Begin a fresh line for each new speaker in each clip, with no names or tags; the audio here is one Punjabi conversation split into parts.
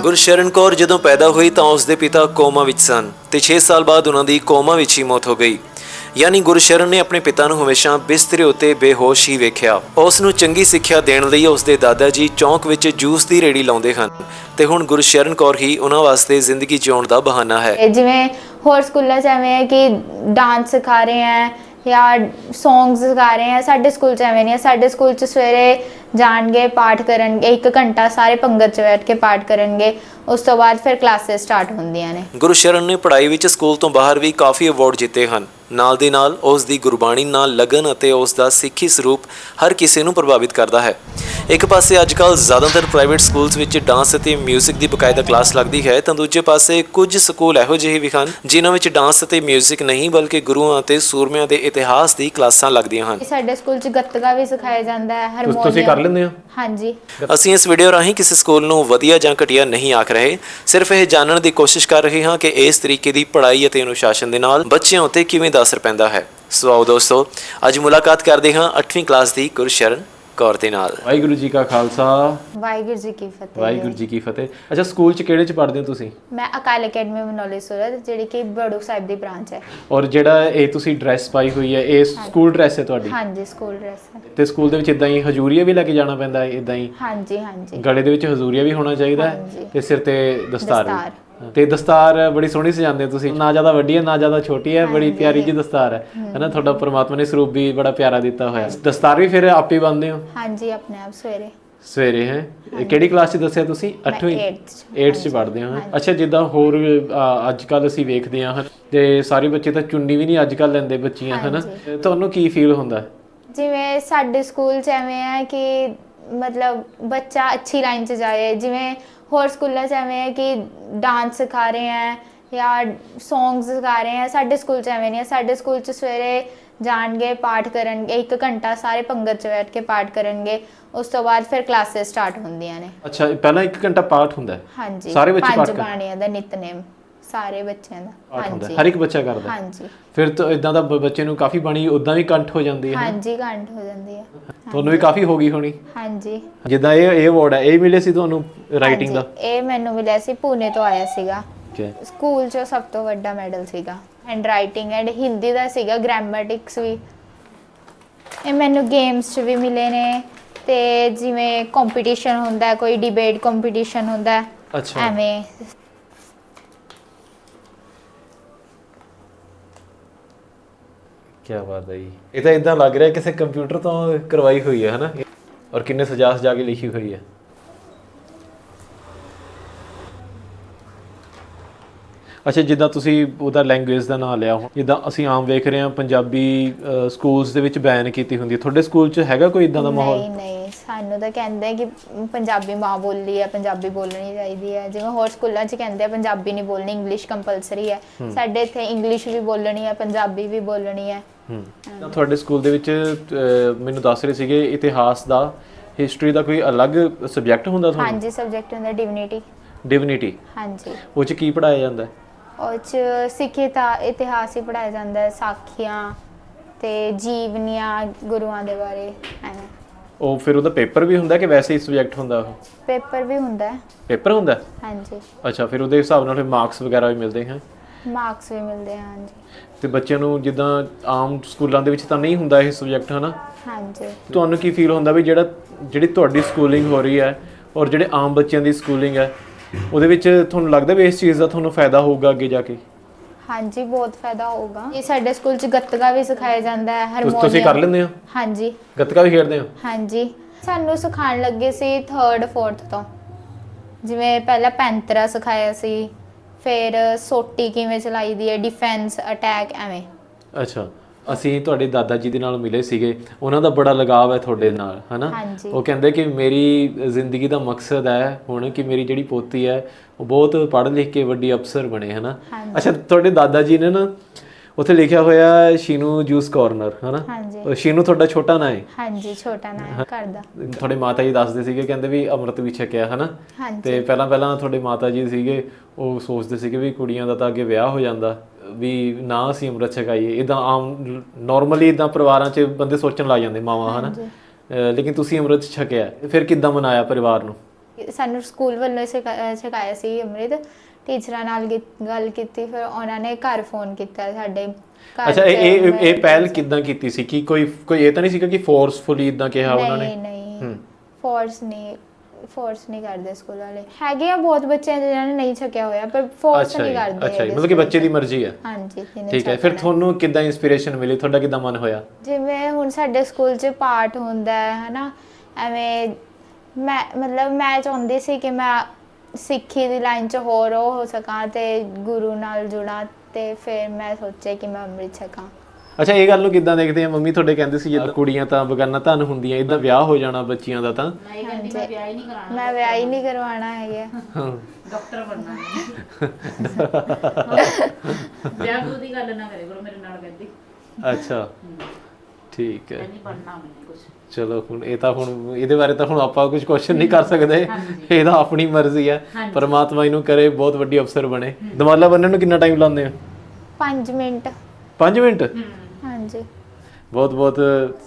ਗੁਰਸ਼ਰਨ ਕੌਰ ਜਦੋਂ ਪੈਦਾ ਹੋਈ ਤਾਂ ਉਸ ਦੇ ਪਿਤਾ ਕੋਮਾ ਵਿੱਚ ਸਨ ਤੇ 6 ਸਾਲ ਬਾਅਦ ਉਹਨਾਂ ਦੀ ਕੋਮਾ ਵਿੱਚ ਹੀ ਮੌਤ ਹੋ ਗਈ। ਯਾਨੀ ਗੁਰਸ਼ਰਨ ਨੇ ਆਪਣੇ ਪਿਤਾ ਨੂੰ ਹਮੇਸ਼ਾ ਬਿਸਤਰੇ ਉੱਤੇ ਬੇਹੋਸ਼ ਹੀ ਵੇਖਿਆ। ਉਸ ਨੂੰ ਚੰਗੀ ਸਿੱਖਿਆ ਦੇਣ ਲਈ ਉਸ ਦੇ ਦਾਦਾ ਜੀ ਚੌਂਕ ਵਿੱਚ ਜੂਸ ਦੀ ਰੇੜੀ ਲਾਉਂਦੇ ਹਨ ਤੇ ਹੁਣ ਗੁਰਸ਼ਰਨ ਕੌਰ ਹੀ ਉਹਨਾਂ ਵਾਸਤੇ ਜ਼ਿੰਦਗੀ ਜਿਉਣ ਦਾ ਬਹਾਨਾ ਹੈ।
ਜਿਵੇਂ ਹੋਰ ਸਕੂਲਾਂ 'ਚ ਐਵੇਂ ਹੈ ਕਿ ਡਾਂਸ ਸਿਖਾ ਰਹੇ ਹੈ ਜਾਂ ਸੌਂਗਸ ਸਿਖਾ ਰਹੇ ਹੈ ਸਾਡੇ ਸਕੂਲ 'ਚ ਐਵੇਂ ਨਹੀਂ ਹੈ। ਸਾਡੇ ਸਕੂਲ 'ਚ ਸਵੇਰੇ ਜਾਣਗੇ, ਪਾਠ ਕਰਨਗੇ, ਇੱਕ ਘੰਟਾ ਸਾਰੇ ਪੰਗਤ 'ਚ ਬੈਠ ਕੇ ਪਾਠ ਕਰਨਗੇ, ਉਸ ਤੋਂ ਬਾਅਦ ਫਿਰ ਕਲਾਸਿਸ ਸਟਾਰਟ ਹੁੰਦੀਆਂ ਨੇ।
ਗੁਰੂ ਸ਼ਰਨ ਨੇ ਪੜ੍ਹਾਈ ਵਿੱਚ ਸਕੂਲ ਤੋਂ ਬਾਹਰ ਵੀ ਕਾਫੀ ਅਵਾਰਡ ਜਿੱਤੇ ਹਨ। ਨਾਲ ਦੀ ਨਾਲ ਉਸ ਦੀ ਗੁਰਬਾਣੀ ਨਾਲ ਲਗਨ ਅਤੇ ਉਸ ਦਾ ਸਿੱਖੀ ਸਰੂਪ ਹਰ ਕਿਸੇ ਨੂੰ ਪ੍ਰਭਾਵਿਤ ਕਰਦਾ ਹੈ। ਇੱਕ ਪਾਸੇ ਅੱਜਕੱਲ ਜ਼ਿਆਦਾਤਰ ਪ੍ਰਾਈਵੇਟ ਸਕੂਲਸ ਵਿੱਚ ਡਾਂਸ ਅਤੇ 뮤직 ਦੀ ਬਕਾਇਦਾ ਕਲਾਸ ਲੱਗਦੀ ਹੈ ਤਾਂ ਦੂਜੇ ਪਾਸੇ ਕੁਝ ਸਕੂਲ ਇਹੋ ਜਿਹੇ ਵੀ ਹਨ ਜਿਨ੍ਹਾਂ ਵਿੱਚ ਡਾਂਸ ਅਤੇ 뮤직 ਨਹੀਂ ਬਲਕਿ ਗੁਰੂਆਂ ਅਤੇ ਸੂਰਮਿਆਂ ਦੇ ਇਤਿਹਾਸ ਦੀ ਕਲਾਸਾਂ ਲੱਗਦੀਆਂ ਹਨ
ਸਾਡੇ ਸਕੂਲ 'ਚ ਗੱਤਕਾ ਵੀ ਸਿਖਾਇਆ ਜਾਂਦਾ ਹੈ ਹਾਰਮੋਨੀਅਮ
ਤੁਸੀਂ ਕਰ ਲੈਂਦੇ ਹੋ
ਹਾਂਜੀ
ਅਸੀਂ ਇਸ ਵੀਡੀਓ ਰਾਹੀਂ ਕਿਸੇ ਸਕੂਲ ਨੂੰ ਵਧੀਆ ਜਾਂ ਘਟੀਆ ਨਹੀਂ ਆਖ ਰਹੇ ਸਿਰਫ ਇਹ ਜਾਣਨ ਦੀ ਕੋਸ਼ਿਸ਼ ਕਰ ਰਹੇ ਹਾਂ ਕਿ ਇਸ ਤਰੀਕੇ ਦੀ ਪੜ੍ਹਾਈ ਅਤੇ ਅਨੁਸ਼ਾਸਨ ਦੇ ਨਾਲ ਬੱਚਿਆਂ ਉੱਤੇ ਕਿਵੇਂ ਦਾ ਅਸਰ ਪੈਂਦਾ ਹੈ ਸੋ ਆਓ ਦੋਸਤੋ ਅੱਜ ਮੁਲਾਕਾਤ ਕਰਦੇ ਹਾਂ 8ਵੀਂ ਕਲਾਸ ਦੀ ਗੁਰਸ਼ਰਨ ਕੌਰ ਦੇ ਨਾਲ।
ਵਾਹਿਗੁਰੂ ਜੀ ਕਾ ਖਾਲਸਾ।
ਵਾਹਿਗੁਰੂ ਜੀ ਕੀ ਫਤਿਹ।
ਵਾਹਿਗੁਰੂ ਜੀ ਕੀ ਫਤਿਹ। ਅੱਛਾ ਸਕੂਲ ਚ ਕਿਹੜੇ ਚ ਪੜ੍ਹਦੇ ਹੋ ਤੁਸੀਂ?
ਮੈਂ ਅਕਾਲ ਅਕੈਡਮੀ ਮਨੋਲੀ ਸੂਰਤ ਜਿਹੜੀ ਕਿ ਬੜੂ ਸਾਹਿਬ ਦੀ ਬ੍ਰਾਂਚ ਹੈ।
ਔਰ ਜਿਹੜਾ ਇਹ ਤੁਸੀਂ ਡਰੈਸ ਪਾਈ ਹੋਈ ਹੈ ਇਹ ਸਕੂਲ ਡਰੈਸ ਹੈ ਤੁਹਾਡੀ?
ਹਾਂਜੀ ਸਕੂਲ ਡਰੈਸ ਹੈ।
ਤੇ ਸਕੂਲ ਦੇ ਵਿੱਚ ਇਦਾਂ ਹੀ ਹਜੂਰੀਆ ਵੀ ਲੈ ਕੇ ਜਾਣਾ ਪੈਂਦਾ ਹੈ ਇਦਾਂ ਹੀ?
ਹਾਂਜੀ ਹਾਂਜੀ।
ਗਲੇ ਦੇ ਵਿੱਚ ਹਜ਼ੂਰੀਆ ਵੀ ਹੋਣਾ ਚਾਹੀਦਾ ਹੈ। ਤੇ ਸਿਰ ਤੇ ਦਸਤਾਰ
ਦਸਤਾਰ।
ਵੀ ਤੇ ਦਸਤਾਰ ਬੜੀ ਸੋਹਣੀ ਸਜਾਉਂਦੇ ਹੋ ਤੁਸੀਂ। ਨਾ ਜ਼ਿਆਦਾ ਵੱਡੀ ਹੈ ਨਾ ਜ਼ਿਆਦਾ ਛੋਟੀ ਹੈ ਬੜੀ ਪਿਆਰੀ ਜੀ ਦਸਤਾਰ ਹੈ। ਹੈਨਾ ਤੁਹਾਡਾ ਪ੍ਰਮਾਤਮਾ ਨੇ ਸਰੂਪ ਵੀ ਬੜਾ ਪਿਆਰਾ ਦਿੱਤਾ ਹੋਇਆ। ਦਸਤਾਰ ਵੀ ਫਿਰ ਆਪੇ ਬੰਨਦੇ ਹੋ?
ਹਾਂਜੀ ਆਪਣੇ ਆਪ ਸਵੇਰੇ।
ਸਵੇਰੇ ਹੈ? ਕਿਹੜੀ ਕਲਾਸ 'ਚ ਦੱਸਿਆ ਤੁਸੀਂ? 8ਵੀਂ
eighth 'ਚ।
8th 'ਚ ਪੜ੍ਹਦੇ ਹੋ ਹੈਂ? ਅੱਛਾ ਜਿੱਦਾਂ ਹੋਰ ਅੱਜ ਕੱਲ ਅਸੀਂ ਵੇਖਦੇ ਹਾਂ ਤੇ ਸਾਰੇ ਬੱਚੇ ਤਾਂ ਚੁੰਨੀ ਵੀ ਨਹੀਂ ਅੱਜ ਕੱਲ ਲੈਂਦੇ ਬੱਚੀਆਂ ਹਨਾ? ਤੁਹਾਨੂੰ ਕੀ ਫੀਲ ਹੁੰਦਾ?
ਜਿਵੇਂ ਸਾਡੇ ਸਕੂਲ ਚ ਐਵੇਂ ਹੈ ਕਿ ਮਤਲਬ ਬੱਚਾ ਅੱਛੀ ਲਾਈਨ 'ਚ ਜਾਏ ਜਿਵੇਂ ਹੋਰ ਸਕੂਲਾਂ 'ਚ ਐਵੇਂ ਹੈ ਕਿ ਡਾਂਸ ਸਿਖਾ ਰਹੇ ਹੈ ਜਾਂ ਸੌਂਗਸ ਸਿਖਾ ਰਹੇ ਹੈ ਸਾਡੇ ਸਕੂਲ 'ਚ ਐਵੇਂ ਨਹੀਂ ਹੈ। ਸਾਡੇ ਸਕੂਲ 'ਚ ਸਵੇਰੇ ਜਾਣਗੇ ਪਾਠ ਕਰਨਗੇ ਇੱਕ ਘੰਟਾ ਸਾਰੇ ਪੰਗਤ 'ਚ ਬੈਠ ਕੇ ਪਾਠ ਕਰਨਗੇ ਉਸ ਤੋਂ ਬਾਅਦ ਫਿਰ ਕਲਾਸਿਸ ਸਟਾਰਟ ਹੁੰਦੀਆਂ ਨੇ।
ਅੱਛਾ ਪਹਿਲਾਂ 1 ਘੰਟਾ ਪਾਠ ਹੁੰਦਾ ਹੈ?
ਹਾਂਜੀ
ਸਾਰੇ ਬੱਚੇ
ਪੰਜ
ਪਾਠ ਕਰ-
ਬਾਣੀਆਂ ਦਾ ਨਿਤਨੇਮ। ਸਾਰੇ ਬੱਚਿਆਂ ਦਾ।
ਪਾਠ ਹੁੰਦਾ ਹੈ।
ਹਾਂਜੀ।
ਹਰ ਇੱਕ ਬੱਚਾ ਕਰਦਾ ਹੈ।
ਹਾਂਜੀ।
ਫਿਰ ਤਾਂ ਇਦਾਂ ਦਾ ਬ- ਬੱਚੇ ਨੂੰ ਕਾਫੀ ਬਾਣੀ ਉਦਾਂ ਵੀ ਕੰਠ ਹੋ ਜਾਂਦੀ ਹੈ
ਹਾਂਜੀ ਘੰਟ ਹੋ ਜਾਂਦੀ ਹੈ।
ਤੁਹਾਨੂੰ ਵੀ ਕਾਫੀ ਹੋ ਗਈ ਹੋਣੀ?
ਹਾਂਜੀ।
ਜਿੱਦਾਂ ਇਹ ਇਹ ਅਵਾਰਡ ਹੈ ਇਹ ਮਿਲੇ ਸੀ ਤੁਹਾਨੂੰ ਰਾਈਟਿੰਗ ਦਾ?
ਹਾਂਜੀ, ਇਹ ਮੈਨੂੰ ਮਿਲਿਆ ਸੀ ਪੂਨੇ ਤੋਂ ਆਇਆ ਸੀਗਾ।
ਠੀਕ ਹੈ
ਸਕੂਲ 'ਚ ਸਭ ਤੋਂ ਵੱਡਾ ਮੈਡਲ ਸੀਗਾ। ਹੈਂਡ ਰਾਈਟਿੰਗ ਐਂਡ ਹਿੰਦੀ ਦਾ ਸੀਗਾ ਗ੍ਰਾਮੈਟਿਕਸ ਵੀ। ਇਹ ਮੈਨੂੰ ਗੇਮਸ 'ਚ ਵੀ ਮਿਲੇ ਨੇ। ਤੇ ਜਿਵੇਂ ਕੰਪੀਟੀਸ਼ਨ ਹੁੰਦਾ ਹੈ, ਕੋਈ ਡਿਬੇਟ ਕੰਪੀਟੀਸ਼ਨ ਹੁੰਦਾ ਹੈ,
ਅੱਛਾ।
ਐਵੇਂ।
ਕੀ ਬਾਤ ਹੈ ਜੀ। ਇਹ ਤਾਂ ਇਦਾਂ ਲੱਗ ਰਿਹਾ ਕਿਸੇ ਕੰਪਿਊਟਰ ਤੋਂ ਕਰਵਾਈ ਹੋਈ ਹੈ ਹਨਾ? ਔਰ ਕਿੰਨੇ ਸਜਾ ਸਜਾ ਕੇ ਲਿਖੀ ਹੋਈ ਹੈ। ਅੱਛਾ ਜਿੱਦਾਂ ਤੁਸੀਂ ਉਹਦਾ ਲੈਂਗੁਏਜ ਦਾ ਨਾਮ ਲਿਆ ਹੁਣ ਜਿੱਦਾਂ ਅਸੀਂ ਆਮ ਵੇਖ ਰਹੇ ਹਾਂ ਪੰਜਾਬੀ ਸਕੂਲਸ ਦੇ ਵਿੱਚ ਬੈਨ ਕੀਤੀ ਹੁੰਦੀ ਹੈ। ਤੁਹਾਡੇ ਸਕੂਲ 'ਚ ਹੈਗਾ ਕੋਈ ਇਦਾਂ ਦਾ ਮਾਹੌਲ?
ਨਹੀਂ ਨਹੀਂ। ਸਾਨੂੰ ਤਾਂ ਕਹਿੰਦੇ ਆ ਕਿ ਪੰਜਾਬੀ ਮਾਂ ਬੋਲੀ ਹੈ ਪੰਜਾਬੀ ਬੋਲਣੀ ਚਾਹੀਦੀ ਹੈ। ਜਿਵੇਂ ਹੋਰ ਸਕੂਲਾਂ 'ਚ ਕਹਿੰਦੇ ਆ ਪੰਜਾਬੀ ਨਹੀਂ ਬੋਲਣੀ ਇੰਗਲਿਸ਼ ਕੰਪਲਸਰੀ ਹੈ। ਸਾਡੇ ਇੱਥੇ ਇੰਗਲਿਸ਼ ਵੀ ਬੋਲਣੀ ਹੈ ਪੰਜਾਬੀ ਵੀ ਬੋਲਣੀ ਹੈ।
ਹੂੰ ਤਾਂ ਤੁਹਾਡੇ ਸਕੂਲ ਦੇ ਵਿੱਚ ਮੈਨੂੰ ਦੱਸ ਰਹੇ ਸੀਗੇ ਇਤਿਹਾਸ ਦਾ ਹਿਸਟਰੀ ਦਾ ਕੋਈ ਅਲੱਗ ਸਬਜੈਕਟ ਹੁੰਦਾ ਤੁਹਾਨੂੰ?
ਹਾਂਜੀ ਸਬਜੈਕਟ ਹੁੰਦਾ ਡਿਵਿਨਿਟੀ
ਡਿਵਿਨਿਟੀ
ਹਾਂਜੀ।
ਉਹ 'ਚ ਕੀ ਪੜਾਇਆ ਜਾਂਦਾ? ਹੈ
ਉਹ ਚ ਸਿੱਖੀ ਦਾ ਇਤਿਹਾਸ ਹੀ ਪੜਾਇਆ ਜਾਂਦਾ ਹੈ ਸਾਖੀਆਂ ਤੇ ਜੀਵਨੀਆਂ ਗੁਰੂਆਂ ਦੇ ਬਾਰੇ ਐਵੇਂ।
ਉਹ ਫਿਰ ਉਹਦਾ ਪੇਪਰ ਵੀ ਹੁੰਦਾ ਕਿ ਵੈਸੇ ਹੀ ਸਬਜੈਕਟ ਹੁੰਦਾ ਉਹ?
ਪੇਪਰ ਵੀ ਹੁੰਦਾ। ਹੈ
ਪੇਪਰ ਹੁੰਦਾ? ਹੈ?
ਹਾਂਜੀ।
ਅੱਛਾ ਫਿਰ ਉਹਦੇ ਹਿਸਾਬ ਨਾਲ ਫਿਰ ਮਾਰਕਸ ਵਗੈਰਾ ਵੀ ਮਿਲਦੇ ਹਨ
ਮਾਰਕਸ ਵੀ ਮਿਲਦੇ ਆ ਹਾਂਜੀ।
ਤੇ ਬੱਚਿਆਂ ਨੂੰ ਜਿੱਦਾਂ ਆਮ ਸਕੂਲਾਂ ਦੇ ਵਿੱਚ ਤਾਂ ਨਹੀਂ ਹੁੰਦਾ ਇਹ ਸਬਜੈਕਟ ਹਨਾ?
ਹਾਂਜੀ।
ਤੁਹਾਨੂੰ ਕੀ ਫੀਲ ਹੁੰਦਾ ਵੀ ਜਿਹੜਾ ਜਿਹੜੀ ਤੁਹਾਡੀ ਸਕੂਲਿੰਗ ਹੋ ਰਹੀ ਹੈ ਔਰ ਜਿਹੜੇ ਆਮ ਬੱਚਿਆਂ ਦੀ ਸਕੂਲਿੰਗ ਹੈ ਉਹਦੇ ਵਿੱਚ ਤੁਹਾਨੂੰ ਲੱਗਦਾ ਵੀ ਇਸ ਚੀਜ਼ ਦਾ ਤੁਹਾਨੂੰ ਫਾਇਦਾ ਹੋਊਗਾ ਅੱਗੇ ਜਾ ਕੇ?
ਹਾਂਜੀ ਬਹੁਤ ਫਾਇਦਾ ਹੋਊਗਾ। ਇਹ ਸਾਡੇ ਸਕੂਲ ਚ ਗੱਤਕਾ ਵੀ ਸਿਖਾਇਆ ਜਾਂਦਾ ਹੈ
ਤੁਸੀਂ- ਤੁਸੀਂ ਕਰ ਲੈਂਦੇ ਹੋ?
ਹਾਂਜੀ।
ਗੱਤਕਾ ਵੀ ਖੇਡਦੇ ਹੋ?
ਹਾਂਜੀ। ਸਾਨੂੰ ਸਿਖਾਉਣ ਲੱਗੇ ਸੀ 3rd 4th ਤੋਂ। ਜਿਵੇਂ ਪਹਿਲਾਂ ਪੈਂਤਰਾ ਸਿਖਾਇਆ ਸੀ ਫਿਰ ਸੋਟੀ ਕਿਵੇਂ ਚਲਾਈ ਦੀ ਹੈ ਡਿਫੈਂਸ ਅਟੈਕ ਐਵੇਂ
ਅੱਛਾ ਅਸੀਂ ਤੁਹਾਡੇ ਦਾਦਾ ਜੀ ਦੇ ਨਾਲ ਮਿਲੇ ਸੀਗੇ ਉਹਨਾਂ ਦਾ ਬੜਾ ਲਗਾਵ ਹੈ ਤੁਹਾਡੇ ਨਾਲ ਹਨਾ
ਹਾਂਜੀ।
ਉਹ ਕਹਿੰਦੇ ਕਿ ਮੇਰੀ ਜ਼ਿੰਦਗੀ ਦਾ ਮਕਸਦ ਹੈ ਹੁਣ ਕਿ ਮੇਰੀ ਜਿਹੜੀ ਪੋਤੀ ਹੈ ਉਹ ਬਹੁਤ ਪੜ੍ਹ ਲਿਖ ਕੇ ਵੱਡੀ ਅਫਸਰ ਬਣੇ ਹਨਾ
ਹਾਂਜੀ।
ਅੱਛਾ ਤੁਹਾਡੇ ਦਾਦਾ ਜੀ ਨੇ ਨਾ ਉੱਥੇ ਲਿਖਿਆ ਹੋਇਆ ਹੈ ਸ਼ੀਨੂ ਜੂਸ ਕਾਰਨਰ ਹਨਾ?
ਹਾਂਜੀ।
ਸ਼ੀਨੂ ਤੁਹਾਡਾ ਛੋਟਾ ਨਾਂ ਹੈ?
ਹਾਂਜੀ ਛੋਟਾ ਨਾ ਹੈ ਘਰ ਦਾ।
ਤੁਹਾਡੇ ਮਾਤਾ ਜੀ ਦੱਸਦੇ ਸੀਗੇ ਕਹਿੰਦੇ ਵੀ ਅੰਮ੍ਰਿਤ ਵੀ ਛਕਿਆ ਹਨਾ? ਤੇ ਪਹਿਲਾਂ ਪਹਿਲਾਂ ਤੁਹਾਡੇ ਮਾਤਾ ਜੀ ਸੀਗੇ ਉਹ ਸੋਚਦੇ ਸੀਗੇ ਵੀ ਕੁੜੀਆਂ ਦਾ ਤਾਂ ਅੱਗੇ ਵਿਆਹ ਹੋ ਜਾਂਦਾ ਵੀ ਨਾ ਅਸੀਂ ਅੰਮ੍ਰਿਤ ਛਕਾਈਏ। ਇਦਾਂ ਆਮ ਨਾਰਮਲੀ ਇਦਾਂ ਪਰਿਵਾਰਾਂ 'ਚ ਬੰਦੇ ਸੋਚਣ ਲੱਗ ਜਾਂਦੇ ਮਾਵਾਂ ਹਨਾ? ਲੇਕਿਨ ਤੁਸੀਂ ਅੰਮ੍ਰਿਤ ਛਕਿਆ ਫਿਰ ਕਿੱਦਾਂ ਮਨਾਇਆ ਪਰਿਵਾਰ ਨੂੰ?
ਸਾਨੂੰ ਸਕੂਲ ਵੱਲੋਂ ਸਿਖਾਇਆ ਸੀ ਅੰਮ੍ਰਿਤ ਟੀਚਰਾਂ ਨਾਲ ਗੀ- ਗੱਲ ਕੀਤੀ ਫਿਰ ਉਹਨਾਂ ਨੇ ਘਰ ਫੋਨ ਕੀਤਾ ਸਾਡੇ ਘਰ
ਅੱਛਾ ਇਹ ਇਹ ਇਹ ਪਹਿਲ ਕਿਦਾਂ ਕੀਤੀ ਸੀ? ਕਿ ਕੋਈ ਕੋਈ ਇਹ ਤਾਂ ਨਹੀਂ ਸੀਗਾ ਕਿ ਫੋਰਸਫੁਲੀ ਇਦਾਂ ਕਿਹਾ ਉਹਨਾਂ
ਨਹੀਂ
ਨੇ?
ਨਹੀਂ
ਹੂੰ।
ਫੋਰਸ ਨਹੀਂ ਫੋਰਸ ਨਹੀਂ ਕਰਦੇ ਸਕੂਲ ਵਾਲੇ। ਹੈਗੇ ਆ ਬਹੁਤ ਬੱਚੇ ਜਿਨ੍ਹਾਂ ਨੇ ਨਹੀਂ ਛਕਿਆ ਹੋਇਆ ਪਰ ਫੋਰਸ
ਅੱਛਾ
ਨਹੀਂ
ਜੀ
ਕਰਦੇ
ਅੱਛਾ ਜੀ
ਹੈਗੇ
ਮਤਲਬ ਕਿ ਬੱਚੇ ਦੀ। ਮਰਜ਼ੀ ਹੈ।
ਹਾਂਜੀ ਜਿਹਨੇ
ਠੀਕ ਹੈ ਫਿਰ
ਛਕਣਾ।
ਤੁਹਾਨੂੰ ਕਿੱਦਾਂ ਇਨਸਪੀਰੇਸ਼ਨ ਮਿਲੀ? ਤੁਹਾਡਾ ਕਿੱਦਾਂ ਮਨ ਹੋਇਆ?
ਜਿਵੇਂ ਹੁਣ ਸਾਡੇ ਸਕੂਲ 'ਚ ਪਾਠ ਹੁੰਦਾ ਹੈ ਹਨਾ ਐਵੇਂ ਮੈਂ ਮਤਲਬ ਮੈਂ ਚਾਹੁੰਦੀ ਸੀ ਕਿ ਮੈਂ ਸਿੱਖੀ ਦੀ ਲਾਈਨ 'ਚ ਹੋਰ ਉਹ ਹੋ ਸਕਾਂ ਤੇ ਗੁਰੂ ਨਾਲ ਜੁੜਾਂ ਤੇ ਫਿਰ ਮੈਂ ਸੋਚਿਆ ਕਿ ਮੈਂ ਅੰਮ੍ਰਿਤ ਛਕਾਂ।
ਅੱਛਾ ਇਹ ਗੱਲ ਨੂੰ ਕਿੱਦਾਂ ਦੇਖਦੇ ਆ? ਮੰਮੀ ਤੁਹਾਡੇ ਕਹਿੰਦੇ ਸੀ ਜਦੋਂ ਕੁੜੀਆਂ ਤਾਂ ਬਗਾਨਾ ਧਨ ਹੁੰਦੀਆਂ ਇਦਾਂ ਵਿਆਹ ਹੋ ਜਾਣਾ ਬੱਚੀਆਂ ਦਾ ਤਾਂ।
ਨਹੀਂ ਕਹਿੰਦੀ ਮੈਂ ਵਿਆਹ ਹੀ ਨਹੀਂ ਕਰਾਉਣਾ।
ਮੈਂ ਵਿਆਹ ਹੀ ਨਹੀਂ ਕਰਵਾਉਣਾ ਹੈਗਾ।
ਹਾਂ।
ਡਾਕਟਰ ਬਣਨਾ ਹੈ। ਵਿਆਹ ਦੀ ਗੱਲ ਨਾ ਕਰੇ ਕਰੋ ਮੇਰੇ ਨਾਲ ਕਹਿੰਦੀ।
ਅੱਛਾ। ਠੀਕ ਹੈ।
ਕਹਿੰਦੀ ਬਣਨਾ ਮੈਨੂੰ ਕੁਝ
ਚਲੋ ਹੁਣ ਇਹ ਤਾਂ ਹੁਣ ਇਹਦੇ ਬਾਰੇ ਤਾਂ ਹੁਣ ਆਪਾਂ ਕੁਝ ਕੁਐਸਚਨ ਨਹੀਂ ਕਰ ਸਕਦੇ। ਇਹ ਤਾਂ ਆਪਣੀ ਮਰਜ਼ੀ ਹੈ। ਪਰਮਾਤਮਾ ਇਹਨੂੰ ਕਰੇ ਬਹੁਤ ਵੱਡੀ ਅਫਸਰ ਬਣੇ। ਦਮਾਲਾ ਬੰਨਣ ਨੂੰ ਕਿੰਨਾ ਟਾਈਮ ਲਾਉਂਦੇ ਆ
5 ਮਿੰਟ।
5 ਮਿੰਟ?
ਹਾਂਜੀ।
ਬਹੁਤ ਬਹੁਤ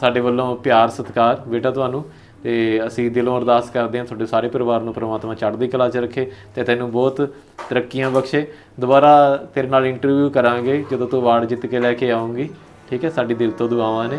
ਸਾਡੇ ਵੱਲੋਂ ਪਿਆਰ ਸਤਿਕਾਰ ਬੇਟਾ ਤੁਹਾਨੂੰ। ਤੇ ਅਸੀਂ ਦਿਲੋਂ ਅਰਦਾਸ ਕਰਦੇ ਹਾਂ ਤੁਹਾਡੇ ਸਾਰੇ ਪਰਿਵਾਰ ਨੂੰ ਪ੍ਰਮਾਤਮਾ ਚੜ੍ਹਦੀ ਕਲਾ 'ਚ ਰੱਖੇ ਤੇ ਤੈਨੂੰ ਬਹੁਤ ਤਰੱਕੀਆਂ ਬਖਸ਼ੇ। ਦੁਬਾਰਾ ਤੇਰੇ ਨਾਲ ਇੰਟਰਵਿਊ ਕਰਾਂਗੇ ਜਦੋਂ ਤੂੰ ਅਵਾਰਡ ਜਿੱਤ ਕੇ ਲੈ ਕੇ ਆਉਂਗੀ। ਠੀਕ ਹੈ ਸਾਡੀ ਦਿਲ ਤੋਂ ਦੁਆਵਾਂ ਨੇ।